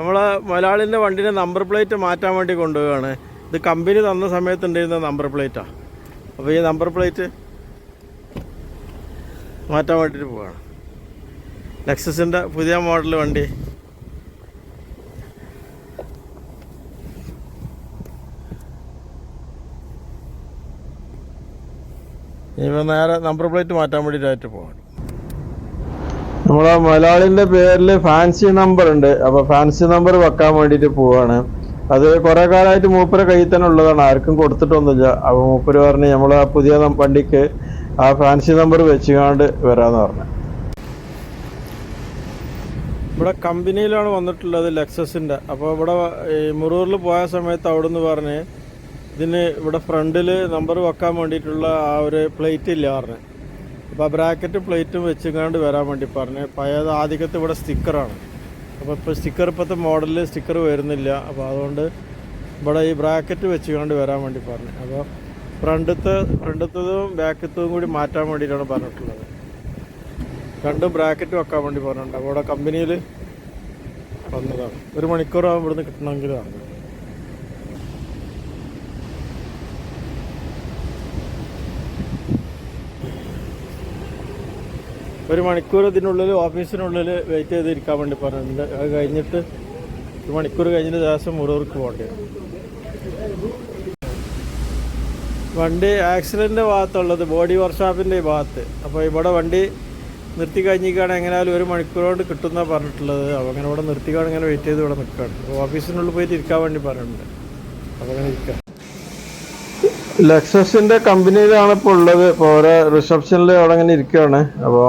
നമ്മളെ മലയാളിന്റെ വണ്ടിന്റെ number plate മാറ്റാൻ വേണ്ടി കൊണ്ടുപോവുകയാണ്. ഇത് കമ്പനി തന്ന സമയത്ത് ഉണ്ടായിരുന്ന നമ്പർ പ്ലേറ്റാണ് അപ്പോൾ ഈ നമ്പർ പ്ലേറ്റ് മാറ്റാൻ വേണ്ടിയിട്ട് പോവുകയാണ്. ലെക്സസിന്റെ പുതിയ മോഡൽ വണ്ടി. ഇനിയിപ്പോൾ നേരെ നമ്പർ പ്ലേറ്റ് മാറ്റാൻ വേണ്ടിയിട്ടായിട്ട് പോവാണ് നമ്മളെ മലയാളിന്റെ പേരിൽ ഫാൻസി നമ്പർ ഉണ്ട്. അപ്പൊ ഫാൻസി നമ്പർ വെക്കാൻ വേണ്ടിട്ട് പോവാണ്. അത് കുറെ കാലമായിട്ട് മൂപ്പര കയ്യിൽ തന്നെ ഉള്ളതാണ്. ആർക്കും കൊടുത്തിട്ടൊന്നുമില്ല. അപ്പൊ മൂപ്പര് പറഞ്ഞ് നമ്മളെ പുതിയ വണ്ടിക്ക് ആ ഫാൻസി നമ്പർ വെച്ചുകാണ്ട് വരാന്ന് പറഞ്ഞു. ഇവിടെ കമ്പനിയിലാണ് വന്നിട്ടുള്ളത് ലെക്സസിന്റെ അപ്പോൾ ഇവിടെ ഈ മുറൂറിൽ പോയ സമയത്ത് അവിടുന്ന് പറഞ്ഞ് ഇതിന് ഇവിടെ ഫ്രണ്ടിൽ നമ്പർ വെക്കാൻ വേണ്ടിയിട്ടുള്ള ആ ഒരു പ്ലേറ്റ് ഇല്ല പറഞ്ഞു. അപ്പോൾ ബ്രാക്കറ്റ് പ്ലേറ്റും വെച്ചുകൊണ്ട് വരാൻ വേണ്ടി പറഞ്ഞു. പഴയത് ആദ്യത്തെ ഇവിടെ സ്റ്റിക്കറാണ്. അപ്പോൾ ഇപ്പോൾ സ്റ്റിക്കർ ഇപ്പോഴത്തെ മോഡലിൽ സ്റ്റിക്കർ വരുന്നില്ല. അപ്പോൾ അതുകൊണ്ട് ഇവിടെ ഈ ബ്രാക്കറ്റ് വെച്ചുകൊണ്ട് വരാൻ വേണ്ടി പറഞ്ഞു. അപ്പോൾ ഫ്രണ്ടത്തെ ഫ്രണ്ടത്തതും ബാക്കത്തതും കൂടി മാറ്റാൻ വേണ്ടിയിട്ടാണ് പറഞ്ഞിട്ടുള്ളത്. രണ്ടും ബ്രാക്കറ്റ് വെക്കാൻ വേണ്ടി പറഞ്ഞിട്ടുണ്ട്. അപ്പോൾ ഇവിടെ കമ്പനിയിൽ വന്നതാണ്. ഒരു മണിക്കൂറാകും ഇവിടുന്ന് കിട്ടണമെങ്കിലാണ് ഒരു മണിക്കൂർ ഇതിനുള്ളിൽ ഓഫീസിനുള്ളിൽ വെയിറ്റ് ചെയ്തിരിക്കാൻ വേണ്ടി പറഞ്ഞിട്ടുണ്ട്. അത് കഴിഞ്ഞിട്ട് ഒരു മണിക്കൂർ കഴിഞ്ഞിട്ട് ശേഷം മുറൂർക്ക് പോകേണ്ടി. വണ്ടി ആക്സിഡന്റ് ഭാഗത്തുള്ളത് ബോഡി വർക്ക്ഷോപ്പിന്റെ ഭാഗത്ത്. അപ്പോൾ ഇവിടെ വണ്ടി നിർത്തി കഴിഞ്ഞിരിക്കുകയാണ്. എങ്ങനെയാലും ഒരു മണിക്കൂർ കൊണ്ട് കിട്ടുന്ന പറഞ്ഞിട്ടുള്ളത്. അപ്പോൾ അങ്ങനെ ഇവിടെ നിർത്തിക്കാണ് ഇങ്ങനെ വെയിറ്റ് ചെയ്ത് ഇവിടെ നിൽക്കുകയാണ്. അപ്പോൾ ഓഫീസിനുള്ളിൽ പോയിട്ട് ഇരിക്കാൻ വേണ്ടി പറഞ്ഞിട്ടുണ്ട് അപ്പോൾ അങ്ങനെ ഇരിക്കാം ലെക്സസിന്റെ കമ്പനിയിലാണ് ഇപ്പോൾ ഉള്ളത്. ഇപ്പോൾ ഓരോ റിസപ്ഷനിൽ അവിടെ അങ്ങനെ ഇരിക്കുകയാണ്. അപ്പോൾ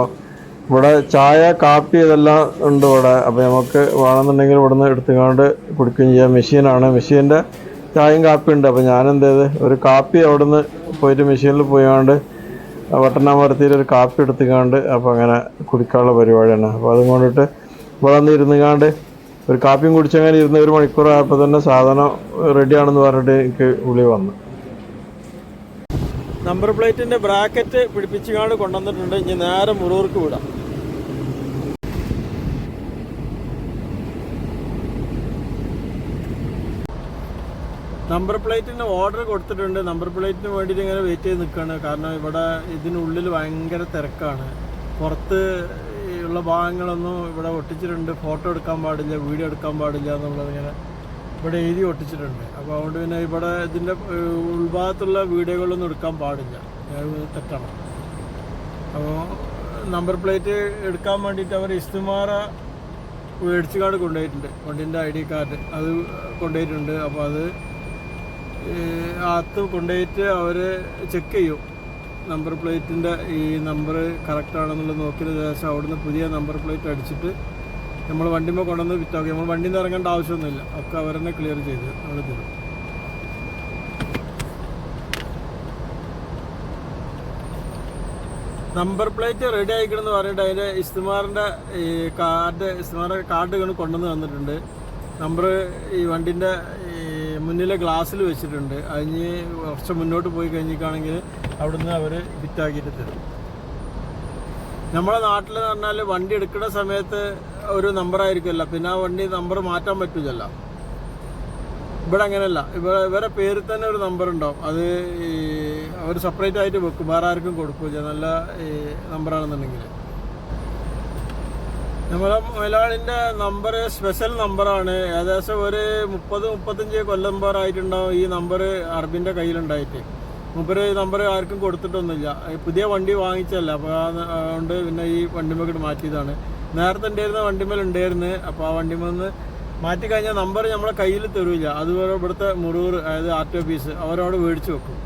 ഇവിടെ ചായ കാപ്പി ഇതെല്ലാം ഉണ്ട് ഇവിടെ. അപ്പോൾ നമുക്ക് വേണമെന്നുണ്ടെങ്കിൽ ഇവിടെ നിന്ന് എടുത്തുകൊണ്ട് കുടിക്കുകയും ചെയ്യാം. മെഷീനാണ്. മെഷീന്റെ ചായയും കാപ്പിയും ഉണ്ട്. അപ്പോൾ ഞാൻ ചെയ്ത് ഒരു കാപ്പി അവിടെ നിന്ന് പോയിട്ട് മെഷീനിൽ പോയാണ്ട് വട്ടനാമർത്തിയിൽ ഒരു കാപ്പി എടുത്തുകാണ്ട് അപ്പോൾ അങ്ങനെ കുടിക്കാനുള്ള പരിപാടിയാണ്. അപ്പോൾ അതും കൊണ്ടിട്ട് ഇവിടെ നിന്ന് ഇരുന്നുകാണ്ട് ഒരു കാപ്പിയും കുടിച്ചങ്ങനെ ഇരുന്ന് ഒരു മണിക്കൂർ ആയപ്പോൾ തന്നെ സാധനം റെഡിയാണെന്ന് പറഞ്ഞിട്ട് എനിക്ക് വിളി വന്നു. നമ്പർ പ്ലേറ്റിന്റെ ബ്രാക്കറ്റ് പിടിപ്പിച്ചുകാണ്ട് കൊണ്ടുവന്നിട്ടുണ്ട്. ഇനി നേരെ മുറൂർക്ക് വിടാം. നമ്പർ പ്ലേറ്റിന് ഓർഡർ കൊടുത്തിട്ടുണ്ട്. നമ്പർ പ്ലേറ്റിന് വേണ്ടിയിട്ട് ഇങ്ങനെ വെയിറ്റ് ചെയ്ത് നിൽക്കുകയാണ് കാരണം ഇവിടെ ഇതിനുള്ളിൽ ഭയങ്കര തിരക്കാണ്. പുറത്ത് ഉള്ള ഭാഗങ്ങളൊന്നും ഇവിടെ ഒട്ടിച്ചിട്ടുണ്ട്. ഫോട്ടോ എടുക്കാൻ പാടില്ല വീഡിയോ എടുക്കാൻ പാടില്ല എന്നുള്ളത് ഇങ്ങനെ ഇവിടെ എഴുതി ഒട്ടിച്ചിട്ടുണ്ട്. അപ്പോൾ അതുകൊണ്ട് പിന്നെ ഇവിടെ ഇതിന്റെ ഉൾഭാഗത്തുള്ള വീഡിയോകളൊന്നും എടുക്കാൻ പാടില്ല. തെറ്റാണ്. അപ്പോൾ നമ്പർ പ്ലേറ്റ് എടുക്കാൻ വേണ്ടിയിട്ട് അവർ ഇസ്തുമാറ മേടിച്ച് കാർഡ് കൊണ്ടുപോയിട്ടുണ്ട്. വണ്ടിന്റെ ഐ ഡി കാർഡ്. അത് കൊണ്ടുപോയിട്ടുണ്ട്. അപ്പോൾ അത് അകത്ത് കൊണ്ടുപോയിട്ട് അവർ ചെക്ക് ചെയ്യും. നമ്പർ പ്ലേറ്റിന്റെ ഈ നമ്പർ കറക്റ്റ് ആണെന്നുള്ളത് നോക്കിയതിന് ശേഷം അവിടുന്ന് പുതിയ നമ്പർ പ്ലേറ്റ് അടിച്ചിട്ട് നമ്മൾ വണ്ടിമ്പോൾ കൊണ്ടുവന്ന് വിറ്റാക്കും നമ്മൾ വണ്ടിയിൽ നിന്ന് ഇറങ്ങേണ്ട ആവശ്യമൊന്നുമില്ല. ഒക്കെ അവർ തന്നെ ക്ലിയർ ചെയ്ത് നമ്മൾ തരും. നമ്പർ പ്ലേറ്റ് റെഡി ആയിക്കണമെന്ന് പറഞ്ഞിട്ട് അതിന്റെ ഇസ്തുമാറിന്റെ ഈ കാർഡ് ഇസ്തുമാറിന്റെ കാർഡ് കൊണ്ടുവന്ന് തന്നിട്ടുണ്ട്. നമ്പർ ഈ വണ്ടിന്റെ മുന്നിലെ ഗ്ലാസ്സിൽ വെച്ചിട്ടുണ്ട്. അതിന് കുറച്ച് മുന്നോട്ട് പോയി കഴിഞ്ഞിട്ടാണെങ്കിൽ അവിടുന്ന് അവർ ഫിറ്റാക്കിയിട്ട് തരും. നമ്മളെ നാട്ടിൽ എന്ന് പറഞ്ഞാൽ വണ്ടി എടുക്കുന്ന സമയത്ത് ഒരു നമ്പർ ആയിരിക്കുമല്ലോ. പിന്നെ ആ വണ്ടി നമ്പർ മാറ്റാൻ പറ്റില്ലല്ലോ ഇവിടെ അങ്ങനെയല്ല. ഇവിടെ ഇവരെ പേരിൽ തന്നെ ഒരു നമ്പർ ഉണ്ടാവും. അത് ഈ അവർ സെപ്പറേറ്റ് ആയിട്ട് വെക്കും. വേറെ ആർക്കും കൊടുക്കില്ല നല്ല നമ്പറാണെന്നുണ്ടെങ്കിൽ നമ്മളെ മലയാളിന്റെ നമ്പർ സ്പെഷ്യൽ നമ്പറാണ് ഏകദേശം ഒരു മുപ്പത് മുപ്പത്തഞ്ച് കൊല്ലം ആയിട്ടുണ്ടാവും ഈ നമ്പർ അറബിന്റെ കയ്യിലുണ്ടായിട്ട്. മുപ്പര് നമ്പർ ആർക്കും കൊടുത്തിട്ടൊന്നുമില്ല. പുതിയ വണ്ടി വാങ്ങിച്ചല്ല അപ്പോൾ അതുകൊണ്ട് പിന്നെ ഈ വണ്ടിമേക്കിട്ട് മാറ്റിയതാണ്. നേരത്തെ ഉണ്ടായിരുന്ന വണ്ടിമേൽ ഉണ്ടായിരുന്നു അപ്പോൾ ആ വണ്ടിമേന്ന് മാറ്റി കഴിഞ്ഞാൽ നമ്പർ നമ്മളെ കയ്യിൽ തരൂല. അതുപോലെ ഇവിടുത്തെ മുറൂർ അതായത് ആർ ടി ഓഫീസ് അവരവിടെ മേടിച്ച് വെക്കും.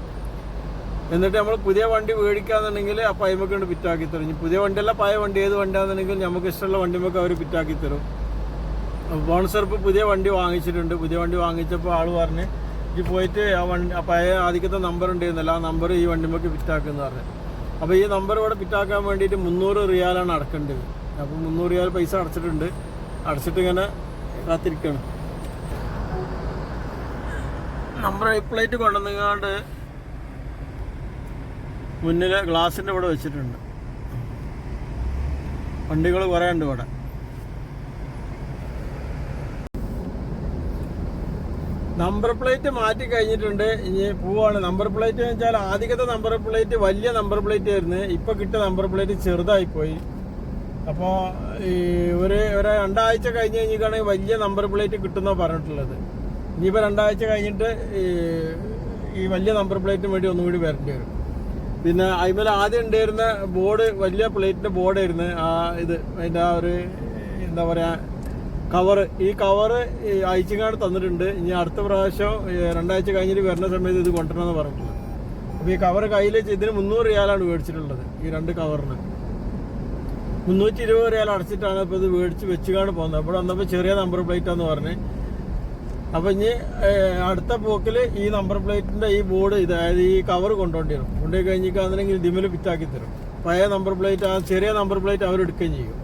എന്നിട്ട് നമ്മൾ പുതിയ വണ്ടി മേടിക്കാന്നുണ്ടെങ്കിൽ ആ പൈമൊക്കെ കൊണ്ട് പിറ്റാക്കി തരും. പുതിയ വണ്ടിയല്ല പഴയ വണ്ടി ഏത് വണ്ടിയാണെന്നുണ്ടെങ്കിൽ നമുക്ക് ഇഷ്ടമുള്ള വണ്ടിമൊക്കെ അവർ പിറ്റാക്കി തരും. ബോൺസർ ഇപ്പോൾ പുതിയ വണ്ടി വാങ്ങിച്ചിട്ടുണ്ട്. പുതിയ വണ്ടി വാങ്ങിച്ചപ്പോൾ ആൾ പറഞ്ഞ് ഈ പോയിട്ട് ആ വണ്ടി ആ പഴയ ആദ്യത്തെ നമ്പർ ഉണ്ടായിരുന്നല്ലോ ആ നമ്പർ ഈ വണ്ടിമൊക്കെ പിറ്റാക്കുമെന്ന് പറഞ്ഞു. അപ്പോൾ ഈ നമ്പർ ഇവിടെ പിറ്റാക്കാൻ വേണ്ടിയിട്ട് മുന്നൂറ് റിയാലാണ് അടക്കേണ്ടത്. അപ്പോൾ മുന്നൂറ് റിയാൽ പൈസ അടച്ചിട്ടുണ്ട്. അടച്ചിട്ട് ഇങ്ങനെ കാത്തിരിക്കണം. നമ്പർ പ്ലേറ്റ് കൊണ്ടുവന്നുകൊണ്ട് മുന്നിൽ ഗ്ലാസിന്റെ ഇവിടെ വെച്ചിട്ടുണ്ട്. വണ്ടികൾ കുറേ ഉണ്ട് ഇവിടെ. നമ്പർ പ്ലേറ്റ് മാറ്റി കഴിഞ്ഞിട്ടുണ്ട്. ഇനി പോവാണ്. നമ്പർ പ്ലേറ്റ് എന്ന് വെച്ചാൽ ആദ്യത്തെ നമ്പർ പ്ലേറ്റ് വലിയ നമ്പർ പ്ലേറ്റ് ആയിരുന്നു. ഇപ്പൊ കിട്ടിയ നമ്പർ പ്ലേറ്റ് ചെറുതായി പോയി അപ്പോൾ ഈ ഒരു ഒരു രണ്ടാഴ്ച കഴിഞ്ഞ് കഴിഞ്ഞിട്ടാണെങ്കിൽ വലിയ നമ്പർ പ്ലേറ്റ് കിട്ടുന്ന പറഞ്ഞിട്ടുള്ളത്. ഇനിയിപ്പോൾ രണ്ടാഴ്ച കഴിഞ്ഞിട്ട് ഈ ഈ വലിയ നമ്പർ പ്ലേറ്റിന് വേണ്ടി ഒന്നുകൂടി വരേണ്ടി വരും. പിന്നെ അതിമേൽ ആദ്യം ഉണ്ടായിരുന്ന ബോർഡ് വലിയ പ്ലേറ്റിന്റെ ബോർഡായിരുന്നു ആ ഇത് അതിന്റെ ആ ഒരു എന്താ പറയാ കവറ് ഈ കവറ് അയച്ചുകാട് തന്നിട്ടുണ്ട്. ഇനി അടുത്ത പ്രാവശ്യം രണ്ടാഴ്ച കഴിഞ്ഞിട്ട് വരുന്ന സമയത്ത് ഇത് കൊണ്ടുവരണമെന്ന് പറഞ്ഞിട്ടുള്ളത് അപ്പോൾ ഈ കവർ കയ്യിൽ വെച്ച് ഇതിന് മുന്നൂറ് റിയാലാണ് മേടിച്ചിട്ടുള്ളത് ഈ രണ്ട് കവറിന് മുന്നൂറ്റി ഇരുപത് റിയാൽ അടച്ചിട്ടാണ് ഇപ്പോൾ ഇത് മേടിച്ച് വെച്ചുകാണ് പോകുന്നത്. അപ്പോൾ വന്നപ്പോൾ ചെറിയ നമ്പർ പ്ലേറ്റ് ആന്ന് പറഞ്ഞ്. അപ്പൊ ഇനി അടുത്ത പോക്കിൽ ഈ നമ്പർ പ്ലേറ്റിന്റെ ഈ ബോർഡ് അതായത് ഈ കവർ കൊണ്ടുപോയി വരും കൊണ്ടുപോയി കഴിഞ്ഞിട്ടാണെങ്കിൽ ഇതിമിൽ ഫിറ്റാക്കി തരും. പഴയ നമ്പർ പ്ലേറ്റ് ആ ചെറിയ നമ്പർ പ്ലേറ്റ് അവർ എടുക്കുകയും ചെയ്യും.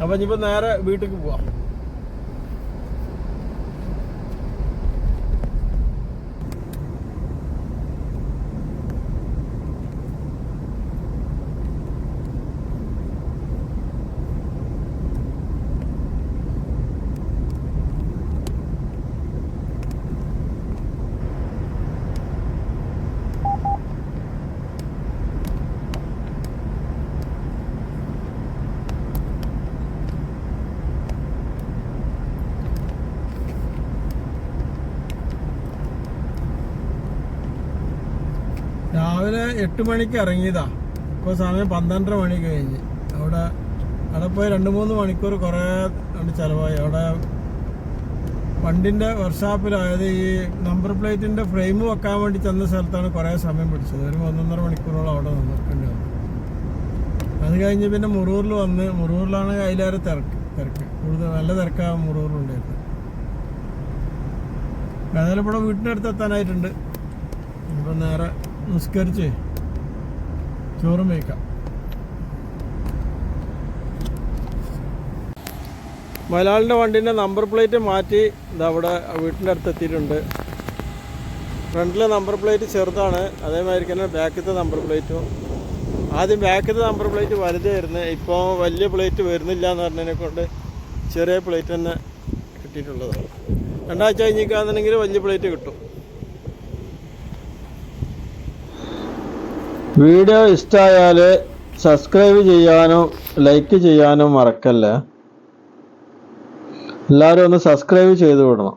അപ്പൊ ഇനിയിപ്പോ നേരെ വീട്ടിലേക്ക് പോവാം. എട്ട് മണിക്ക് ഇറങ്ങിയതാ. ഇപ്പൊ സമയം പന്ത്രണ്ടര മണി കഴിഞ്ഞ്. അവിടെ അവിടെ പോയി രണ്ട് മൂന്ന് മണിക്കൂർ കുറേ ചിലവായി. അവിടെ വണ്ടിന്റെ വർക്ക്ഷോപ്പിൽ അതായത് ഈ നമ്പർ പ്ലേറ്റിന്റെ ഫ്രെയിം വെക്കാൻ വേണ്ടി ചെന്ന സ്ഥലത്താണ് കുറേ സമയം പിടിച്ചത്. ഒരു ഒന്നൊന്നര മണിക്കൂറോളം അവിടെ വന്നു അത് കഴിഞ്ഞ് പിന്നെ മുറൂറിൽ വന്ന് മുറൂറിലാണ് അതിലേറെ തിരക്ക് തിരക്ക്. കൂടുതൽ നല്ല തിരക്കാണ് മുറൂറിലുണ്ടായിരുന്നു ഏതായാലും ഇവിടെ വീട്ടിന്റെ അടുത്ത് എത്താനായിട്ടുണ്ട്. ഇപ്പം നേരെ നിസ്കരിച്ച് ചോറും വയ്ക്കാം മലയാളിന്റെ വണ്ടീന്റെ നമ്പർ പ്ലേറ്റ് മാറ്റി ഇതാ അവിടെ വീട്ടിന്റെ അടുത്ത് എത്തിയിട്ടുണ്ട്. ഫ്രണ്ടിലെ നമ്പർ പ്ലേറ്റ് ചെറുതാണ്. അതേമാതിരി തന്നെ ബാക്കിലത്തെ നമ്പർ പ്ലേറ്റും. ആദ്യം ബാക്കിലത്തെ നമ്പർ പ്ലേറ്റ് വലുതായിരുന്നു. ഇപ്പോൾ വലിയ പ്ലേറ്റ് വരുന്നില്ല എന്ന് പറഞ്ഞതിനെ കൊണ്ട് ചെറിയ പ്ലേറ്റ് തന്നെ കിട്ടിയിട്ടുള്ളത്. രണ്ടാഴ്ച കഴിഞ്ഞിരിക്കുകയാണെന്നുണ്ടെങ്കിൽ വലിയ പ്ലേറ്റ് കിട്ടും. വീഡിയോ ഇഷ്ടമായാൽ സബ്സ്ക്രൈബ് ചെയ്യാനും ലൈക്ക് ചെയ്യാനും മറക്കല്ല? എല്ലാവരും ഒന്ന് സബ്സ്ക്രൈബ് ചെയ്തു വിടണം.